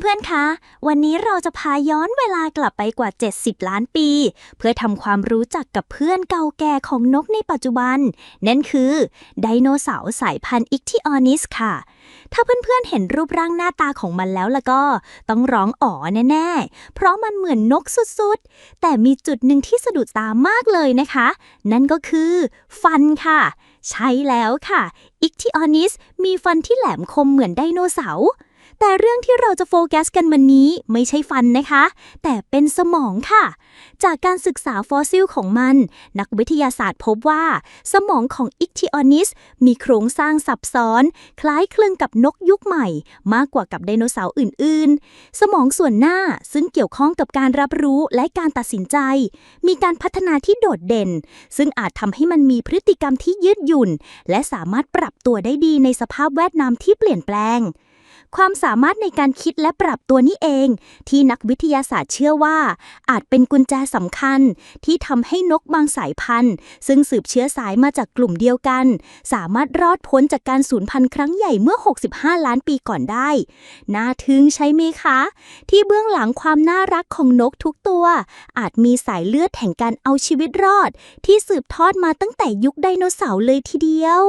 เพื่อนๆ คะ วันนี้เราจะพาย้อนเวลากลับไปกว่า 70 ล้านปี เพื่อทำความรู้จักกับเพื่อนเก่าแก่ของนกในปัจจุบัน นั่นคือไดโนเสาร์สายพันธุ์อิกทิออนิสค่ะ ถ้าเพื่อนๆ เห็นรูปร่างหน้าตาของมันแล้วล่ะก็ ต้องร้องอ๋อแน่ๆ เพราะมันเหมือนนกสุดๆ แต่มีจุดหนึ่งที่สะดุดตามากเลยนะคะ นั่นก็คือฟันค่ะ ใช่แล้วค่ะอิกทิออนิสมีฟันที่แหลมคมเหมือนไดโนเสาร์ แต่เรื่องที่เราจะโฟกัสกันวันนี้ไม่ใช่ฟันนะคะ แต่เป็นสมองค่ะ จากการศึกษาฟอสซิลของมัน นักวิทยาศาสตร์พบว่า สมองของอิกทิออนิสมีโครงสร้างซับซ้อน คล้ายคลึงกับนกยุคใหม่ มากกว่ากับไดโนเสาร์อื่น ๆ สมองส่วนหน้าซึ่งเกี่ยวข้องกับการรับรู้และการตัดสินใจ มีการพัฒนาที่โดดเด่น ซึ่งอาจทำให้มันมีพฤติกรรมที่ยืดหยุ่น และสามารถปรับตัวได้ดีในสภาพแวดล้อมที่เปลี่ยนแปลง ความสามารถในการคิดและปรับตัวนี้เอง ที่นักวิทยาศาสตร์เชื่อว่า อาจเป็นกุญแจสำคัญ ที่ทำให้นกบางสายพันธุ์ ซึ่งสืบเชื้อสายมาจากกลุ่มเดียวกัน สามารถรอดพ้นจากการสูญพันธุ์ครั้งใหญ่เมื่อ 65 ล้านปีก่อนได้ น่าทึ่งใช่ไหมคะ ที่เบื้องหลังความน่ารักของนกทุกตัว อาจมีสายเลือดแห่งการเอาชีวิตรอด ที่สืบทอดมาตั้งแต่ยุคไดโนเสาร์เลยทีเดียว